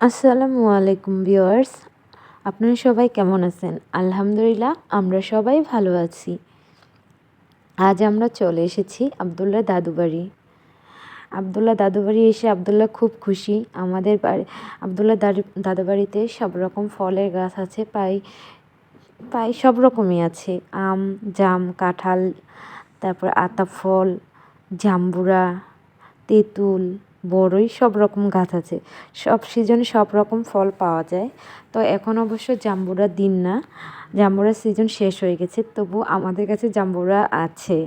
আসসালামু আলাইকুম ভিউয়ার্স। আপনারা সবাই কেমন আছেন? আলহামদুলিল্লাহ, আমরা সবাই ভালো আছি। আজ আমরা চলে এসেছি আবদুল্লাহ দাদুবাড়ি। আবদুল্লাহ দাদুবাড়ি এসে আবদুল্লাহ খুব খুশি। আমাদের বাড়ি, আবদুল্লাহ দাদু, দাদুবাড়িতে সব রকম ফলের গাছ আছে, প্রায় প্রায় সব রকমই আছে। আম, জাম, কাঁঠাল, তারপর আতা ফল জাম্বুরা, তেঁতুল বড়ই সব রকম গাছ আছে। সব সিজনে সব রকম ফল পাওয়া যায়। তো এখন অবশ্য জাম্বুরার দিন না। জাম্বুরার সিজন শেষ হয়ে গেছে, তবু আমাদের কাছে জাম্বুরা আছে।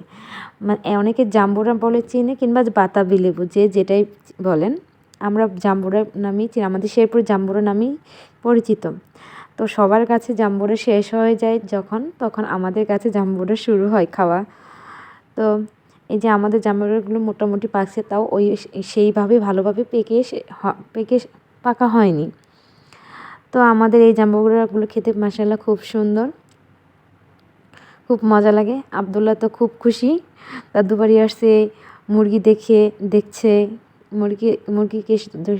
মানে অনেকে জাম্বুরা বলে চিনে কিংবা বাতাবি লেবু, যে যেটাই বলেন, আমরা জাম্বুরা নামেই চিনি, আমাদের শেরপুর জাম্বুরা নামেই পরিচিত। তো সবার কাছে জাম্বুরা শেষ হয়ে যায় যখন, তখন আমাদের কাছে জাম্বুরা শুরু হয় খাওয়া। তো এই যে আমাদের জামাগুলো মোটামুটি পাকছে, তাও ওই সেইভাবে ভালোভাবে পেকে পেকে পাকা হয়নি। তো আমাদের এই জাম্বুগুলো খেতে মাসাল্লাহ খুব সুন্দর, খুব মজা লাগে। আবদুল্লাহ তো খুব খুশি দাদু বাড়ি আসছে, মুরগি দেখে, দেখছে, মুরগি মুরগিকে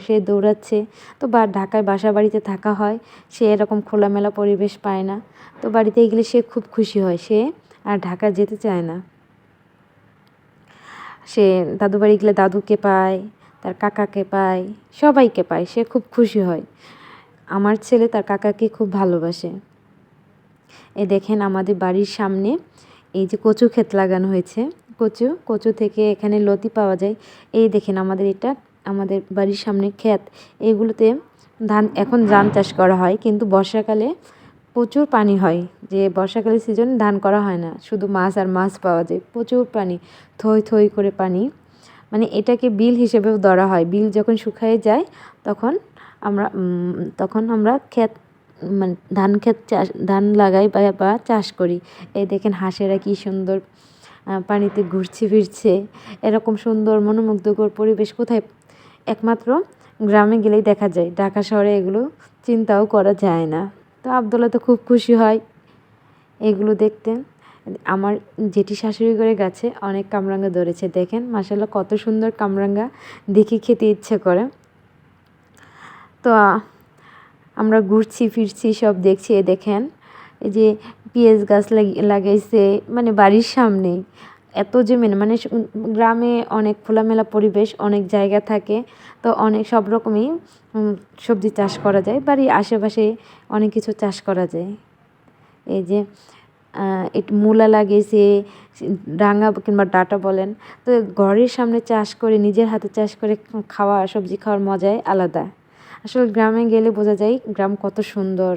সে দৌড়াচ্ছে। তো বা, ঢাকায় বাসা বাড়িতে থাকা হয়, সে এরকম খোলামেলা পরিবেশ পায় না। তো বাড়িতে গেলে সে খুব খুশি হয় সে, আর ঢাকা যেতে চায় না। সে দাদু বাড়ি গেলে দাদুকে পায়, তার কাকাকে পায়, সবাইকে পায়, সে খুব খুশি হয়। আমার ছেলে তার কাকাকে খুব ভালোবাসে। এ দেখেন আমাদের বাড়ির সামনে এই যে কচু ক্ষেত লাগানো হয়েছে। কচু কচু থেকে এখানে লতি পাওয়া যায়। এই দেখেন আমাদের এটা, আমাদের বাড়ির সামনে ক্ষেত। এগুলোতে ধান, এখন ধান চাষ করা হয়, কিন্তু বর্ষাকালে প্রচুর পানি হয়, যে বর্ষাকালের সিজনে ধান করা হয় না। শুধু মাছ আর মাছ পাওয়া যায়, প্রচুর পানি, থই থই করে পানি। মানে এটাকে বিল হিসেবেও ধরা হয়। বিল যখন শুকায় যায়, তখন আমরা তখন আমরা ক্ষেত মানে ধান ক্ষেত চাষ, ধান লাগাই বা চাষ করি। এই দেখেন হাঁসেরা কি সুন্দর পানিতে ঘুরছে ফিরছে। এরকম সুন্দর মনোমুগ্ধকর পরিবেশ কোথায়? একমাত্র গ্রামে গেলেই দেখা যায়। ঢাকা শহরে এগুলো চিন্তাও করা যায় না। তো আবদুল্লা তো খুব খুশি হয় এগুলো দেখতে। আমার জেঠি শাশুড়ি করে গাছে, অনেক কামরাঙ্গা ধরেছে, দেখেন মাসাল্লাহ কত সুন্দর কামরাঙ্গা, দেখে খেতে ইচ্ছে করে। তো আমরা ঘুরছি, ফিরছি, সব দেখছি, এ দেখেন, এই যে পেঁয়াজ গাছ লাগাইছে মানে বাড়ির সামনে এত যে মেনে মানে গ্রামে অনেক খোলামেলা পরিবেশ, অনেক জায়গা থাকে, তো অনেক, সব রকমই সবজি চাষ করা যায়, বাড়ির আশেপাশে অনেক কিছু চাষ করা যায়। এই যে একটু মূলা লাগিয়েছে ডাঙা কিংবা ডাটা বলেন, তো ঘরের সামনে চাষ করে, নিজের হাতে চাষ করে খাওয়া, সবজি খাওয়ার মজাই আলাদা। আসলে গ্রামে গেলে বোঝা যায়, গ্রাম কত সুন্দর।